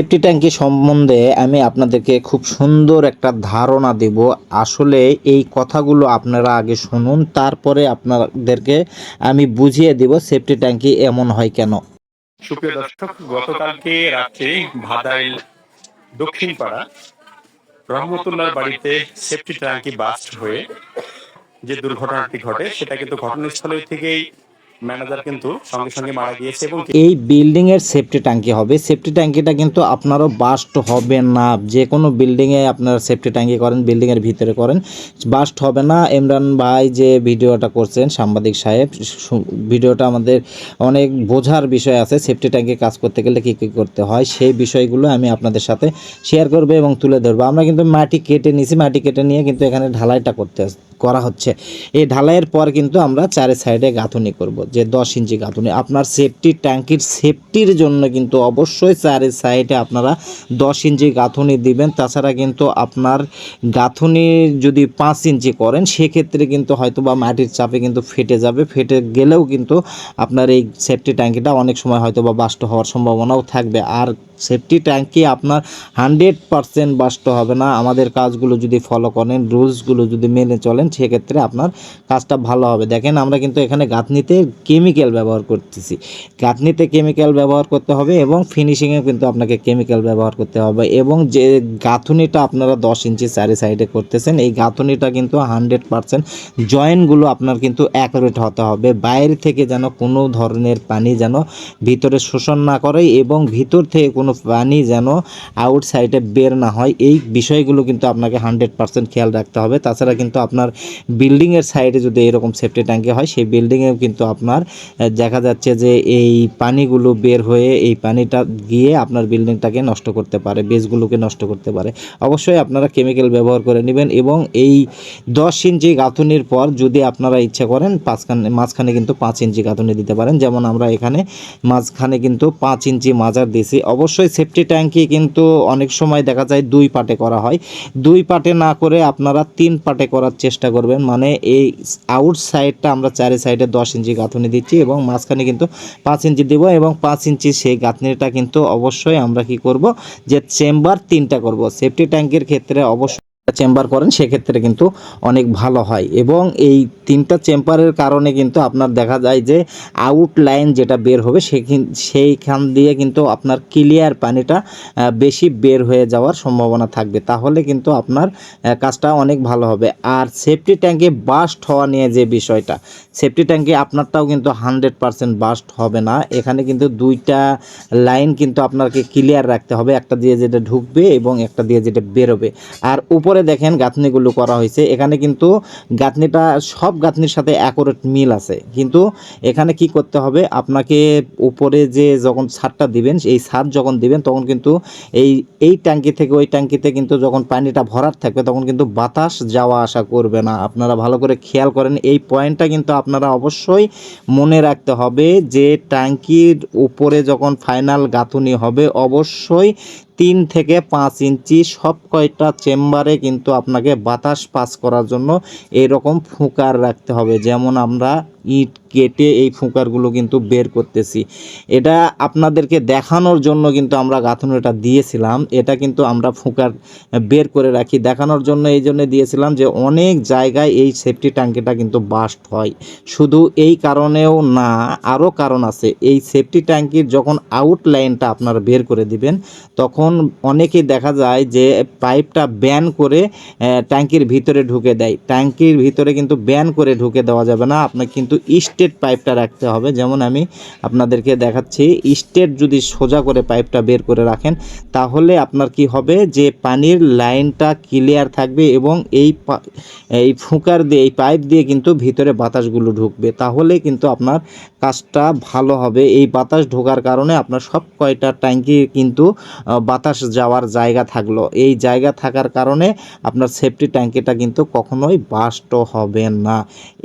Safety ট্যাঙ্কি সম্বন্ধে আমি আপনাদেরকে খুব সুন্দর একটা ধারণা দেব। আসলে এই কথাগুলো আপনারা আগে শুনুন, তারপরে আপনাদেরকে আমি বুঝিয়ে দেব সেফটি ট্যাঙ্কি এমন হয় কেন। সুপ্রিয় দর্শক, গতকালকে রাত্রে ভাদাইল দক্ষিণ পাড়া রহমতুল্লাহর বাড়িতে সেফটি ট্যাঙ্কি বাস্ট হয়ে যে দুর্ঘটনাটি ঘটে, সেটা কিন্তু ঘটনাস্থলে থেকেই ম্যানেজার কিন্তু সঙ্গে সঙ্গে মারা গিয়েছে এবং এই বিল্ডিং এর সেফটি ট্যাঙ্কি হবে। সেফটি ট্যাঙ্কিটা কিন্তু আপনারও বাস্ট হবে না। যে কোনো বিল্ডিংয়ে আপনারা সেফটি ট্যাঙ্কি করেন বিল্ডিং এর ভিতরে করেন। বাস্ট হবে না। ইমরান ভাই যে ভিডিওটা করছেন, সাংবাদিক সাহেব ভিডিওটা আমাদের অনেক বোঝার বিষয় আছে। সেফটি ট্যাঙ্কি কাজ করতে গেলে কী কী করতে হয়, সেই বিষয়গুলো আমি আপনাদের সাথে শেয়ার করব এবং তুলে ধরবো। আমরা কিন্তু মাটি কেটে নিয়েছি মাটি কেটে নিয়ে কিন্তু এখানে ঢালাইটা করতে, করা হচ্ছে। এই ঢালাইয়ের পর কিন্তু আমরা চারি সাইডে গাঁথুনি করব। যে দশ ইঞ্চি গাঁথুনি, আপনার সেফটি ট্যাঙ্কির সেফটির জন্য কিন্তু অবশ্যই চারি সাইডে আপনারা দশ ইঞ্চি গাঁথুনি দিবেন। তাছাড়া কিন্তু আপনার গাঁথুনি যদি পাঁচ ইঞ্চি করেন, সেক্ষেত্রে কিন্তু হয়তো বা মাটির চাপে কিন্তু ফেটে যাবে। ফেটে গেলেও কিন্তু আপনার এই সেফটি ট্যাঙ্কিটা অনেক সময় হয়তো বা বাস্ট হওয়ার সম্ভাবনাও থাকবে। আর সেফটি ট্যাঙ্কি আপনার হান্ড্রেড পারসেন্ট বাস্ট হবে না। আমাদের কাজগুলো যদি ফলো করেন, রুলসগুলো যদি মেনে চলেন, সেক্ষেত্রে আপনার কাজটা ভালো হবে। দেখেন, আমরা কিন্তু এখানে গাঁথনিতে কেমিক্যাল ব্যবহার করতেছি। গাঁথনিতে কেমিক্যাল ব্যবহার করতে হবে এবং ফিনিশিংয়ে কিন্তু আপনাকে কেমিক্যাল ব্যবহার করতে হবে এবং যে গাঁথুনিটা আপনারা দশ ইঞ্চি চারি সাইডে করতেছেন, এই গাঁথুনিটা কিন্তু হান্ড্রেড পারসেন্ট জয়েন্টগুলো আপনার কিন্তু অ্যাকুরেট হতে হবে। বাইরে থেকে যেন কোনো ধরনের পানি যেন ভিতরে শোষণ না করে এবং ভিতর থেকে কোনো পানি যেন আউটসাইডে বের না হয়। এই বিষয়গুলো কিন্তু আপনাকে হান্ড্রেড পার্সেন্ট খেয়াল রাখতে হবে। তাছাড়া কিন্তু আপনার বিল্ডিংয়ের সাইডে যদি এরকম সেফটি ট্যাঙ্কি হয়, সেই বিল্ডিংয়েও কিন্তু আপনার দেখা যাচ্ছে যে এই পানিগুলো বের হয়ে এই পানিটা গিয়ে আপনার বিল্ডিংটাকে নষ্ট করতে পারে বেসগুলোকে নষ্ট করতে পারে। অবশ্যই আপনারা কেমিক্যাল ব্যবহার করে নেবেন এবং এই দশ ইঞ্চি গাঁথুনির পর যদি আপনারা ইচ্ছা করেন, পাঁচখানে, মাঝখানে কিন্তু পাঁচ ইঞ্চি গাঁথুনি দিতে পারেন। যেমন আমরা এখানে মাঝখানে কিন্তু পাঁচ ইঞ্চি মাজার দিয়েছি। অবশ্যই সেফটি ট্যাঙ্কি কিন্তু অনেক সময় দেখা যায় দুই পাটে করা হয়। দুই পাটে না করে আপনারা তিন পাটে করার চেষ্টা করবেন। মানে এই আউট সাইডটা আমরা চারি সাইডে দশ ইঞ্চি গাঁথনি দিচ্ছি এবং মাঝখানে কিন্তু পাঁচ ইঞ্চি দেবো এবং পাঁচ ইঞ্চি সেই গাঁথনিটা কিন্তু অবশ্যই আমরা কি করব? যে চেম্বার তিনটা করব। সেফটি ট্যাঙ্কির ক্ষেত্রে অবশ্যই চেম্বার করেন, সেক্ষেত্রে কিন্তু অনেক ভালো হয়। এবং এই তিনটা চেম্বারের কারণে কিন্তু আপনার দেখা যায় যে আউটলাইন যেটা বের হবে সেইখান দিয়ে কিন্তু আপনার ক্লিয়ার পানিটা বেশি বের হয়ে যাওয়ার সম্ভাবনা থাকবে। তাহলে কিন্তু আপনার কাজটা অনেক ভালো হবে। আর সেফটি ট্যাঙ্কে বাস্ট হওয়া নিয়ে যে বিষয়টা সেফটি ট্যাঙ্কে আপনারটাও কিন্তু হান্ড্রেড পারসেন্ট বাস্ট হবে না। এখানে কিন্তু দুইটা লাইন কিন্তু আপনাকে ক্লিয়ার রাখতে হবে, একটা দিয়ে যেটা ঢুকবে এবং একটা দিয়ে যেটা বেরোবে। আর উপরে দেখেন গাঁথনিগুলো করা হয়েছে। এখানে কিন্তু গাঁথনিটা, সব গাঁথনির সাথে অ্যাকোরেট মিল আছে। কিন্তু এখানে কি করতে হবে? আপনাকে উপরে যে যখন ছাদটা দিবেন, এই ছাদ যখন দিবেন, তখন কিন্তু এই এই ট্যাঙ্কি থেকে ওই ট্যাঙ্কিতে কিন্তু যখন পানিটা ভরার থাকবে, তখন কিন্তু বাতাস যাওয়া আসা করবে না। আপনারা ভালো করে খেয়াল করেন, এই পয়েন্টটা কিন্তু আপনারা অবশ্যই মনে রাখতে হবে যে ট্যাঙ্কির উপরে যখন ফাইনাল গাঁথুনি হবে, অবশ্যই তিন থেকে পাঁচ ইঞ্চি সব কয়টা চেম্বারে কিন্তু আপনাকে বাতাস পাস করার জন্য এরকম ফুকার রাখতে হবে। যেমন আমরা ইট কেটে এই ফুকারগুলো কিন্তু বের করতেছি। এটা আপনাদেরকে দেখানোর জন্য কিন্তু আমরা গাঁথুনিটা দিয়েছিলাম। এটা কিন্তু আমরা ফুকার বের করে রাখি। দেখানোর জন্য এই জন্য দিয়েছিলাম যে অনেক জায়গায় এই সেফটি ট্যাঙ্কিটা কিন্তু বাস্ট হয়। শুধু এই কারণেও না, আরও কারণ আছে। এই সেফটি ট্যাঙ্কির যখন আউটলাইনটা আপনারা বের করে দিবেন, তখন অনেকেই দেখা যায় যে পাইপটা ব্যান করে ট্যাঙ্কির ভিতরে ঢুকে দেয়। ট্যাঙ্কির ভিতরে কিন্তু ব্যান করে ঢুকে দেওয়া যাবে না। আপনার কিন্তু স্টেট পাইপটা রাখতে হবে। যেমন আমি আপনাদেরকে দেখাচ্ছি স্টেট যদি সোজা করে পাইপটা বের করে রাখেন তাহলে আপনার কি হবে যে পানির লাইনটা ক্লিয়ার থাকবে এবং এই এই ফুকার দিয়ে এই পাইপ দিয়ে কিন্তু ভিতরে বাতাসগুলো ঢুকবে। তাহলে কিন্তু আপনার কাজটা ভালো হবে। এই বাতাস ঢোকার কারণে আপনার সব কয়টা ট্যাঙ্কি কিন্তু আহ, বাতাস যাওয়ার জায়গা থাকল। এই জায়গা থাকার কারণে আপনার সেফটি ট্যাঙ্কিটা কিন্তু কখনোই বাস্ট হবে না।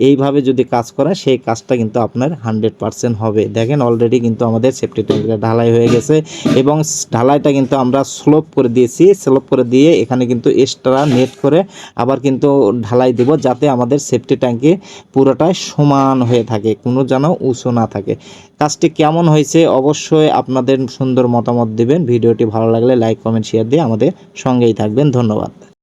এইভাবে যদি কাজ করেন সেই কাজটা কিন্তু আপনার হান্ড্রেড পারসেন্ট হবে। দেখেন অলরেডি কিন্তু আমাদের সেফটি ট্যাঙ্কিটা ঢালাই হয়ে গেছে এবং ঢালাইটা কিন্তু আমরা স্লোপ করে দিয়েছি। স্লোপ করে দিয়ে এখানে কিন্তু এক্সট্রা নেট করে আবার কিন্তু ঢালাই দেব যাতে আমাদের সেফটি ট্যাঙ্কি পুরোটাই সমান হয়ে থাকে, কোনো যেন উঁচু না থাকে। কাজটি কেমন হয়েছে অবশ্যই আপনাদের সুন্দর মতামত দিবেন। ভিডিওটি ভালো লাগলে লাইক কমেন্ট শেয়ার দিয়ে আমাদের সঙ্গেই থাকবেন। ধন্যবাদ।